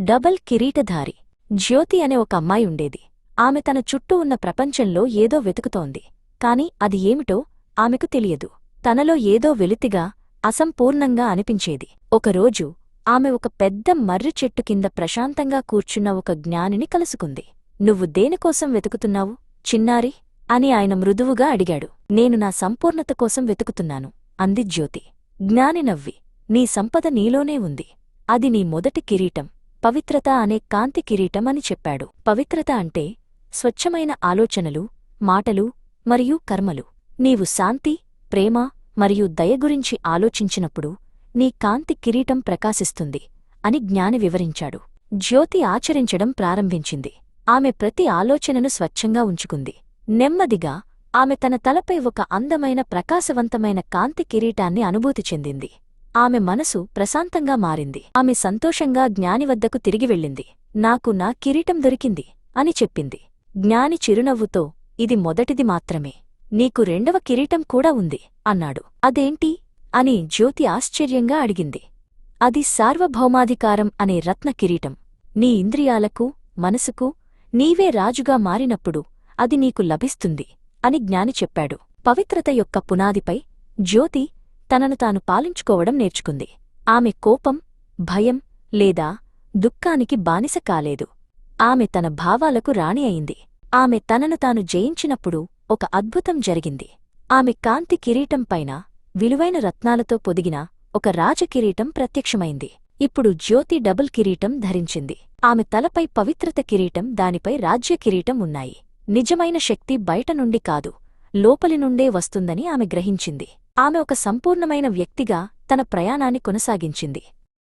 Double కిరీటధారి. జ్యోతి అనే ఒక అమ్మాయి ఉండేది. ఆమె తన చుట్టూ ఉన్న ప్రపంచంలో ఏదో వెతుకుతోంది. కాని అది ఏమిటో ఆమెకు తెలియదు. తనలో ఏదో వెలితిగా అసంపూర్ణంగా అనిపించేది. ఒకరోజు ఆమె ఒక పెద్ద మర్రి చెట్టు కింద ప్రశాంతంగా కూర్చున్న ఒక జ్ఞానిని కలుసుకుంది. నువ్వు దేనికోసం వెతుకుతున్నావు చిన్నారి? అని ఆయన మృదువుగా అడిగాడు. నేను నా సంపూర్ణత కోసం వెతుకుతున్నాను అంది జ్యోతి. జ్ఞాని నవ్వి. నీ సంపద నీలోనే ఉంది. అది నీ మొదటి కిరీటం. పవిత్రత అనే కాంతి కిరీటం అని చెప్పాడు. పవిత్రత అంటే స్వచ్ఛమైన ఆలోచనలు మాటలు మరియు కర్మలు. నీవు శాంతి ప్రేమ మరియు దయ గురించి ఆలోచించినప్పుడు నీ కాంతి కిరీటం ప్రకాశిస్తుంది అని జ్ఞాని వివరించాడు. జ్యోతి ఆచరించడం ప్రారంభించింది. ఆమె ప్రతి ఆలోచనను స్వచ్ఛంగా ఉంచుకుంది. నెమ్మదిగా ఆమె తన తలపై ఒక అందమైన ప్రకాశవంతమైన కాంతి కిరీటాన్ని అనుభూతి చెందింది. ఆమె మనసు ప్రశాంతంగా మారింది. ఆమె సంతోషంగా జ్ఞాని వద్దకు తిరిగి వెళ్ళింది. నాకు నా కిరీటం దొరికింది అని చెప్పింది. జ్ఞాని చిరునవ్వుతో ఇది మొదటిది మాత్రమే. నీకు రెండవ కిరీటం కూడా ఉంది అన్నాడు. అదేంటి? అని జ్యోతి ఆశ్చర్యంగా అడిగింది. అది సార్వభౌమాధికారం అనే రత్న కిరీటం. నీ ఇంద్రియాలకు మనసుకు నీవే రాజుగా మారినప్పుడు అది నీకు లభిస్తుంది అని జ్ఞాని చెప్పాడు. పవిత్రత యొక్క పునాదిపై జ్యోతి తనను తాను పాలించుకోవడం నేర్చుకుంది. ఆమె కోపం భయం లేదా దుఃఖానికి బానిస కాలేదు. ఆమె తన భావాలకు రాణి అయింది. ఆమె తనను తాను జయించినప్పుడు ఒక అద్భుతం జరిగింది. ఆమె కాంతి కిరీటం పైన విలువైన రత్నాలతో పొదిగిన ఒక రాజకిరీటం ప్రత్యక్షమైంది. ఇప్పుడు జ్యోతి డబుల్ కిరీటం ధరించింది. ఆమె తలపై పవిత్రత కిరీటం దానిపై రాజ్య కిరీటం ఉన్నాయి. నిజమైన శక్తి బయట నుండి కాదు లోపలి నుండే వస్తుందని ఆమె గ్రహించింది. ఆమె ఒక సంపూర్ణమైన వ్యక్తిగా తన ప్రయాణాన్ని కొనసాగించింది.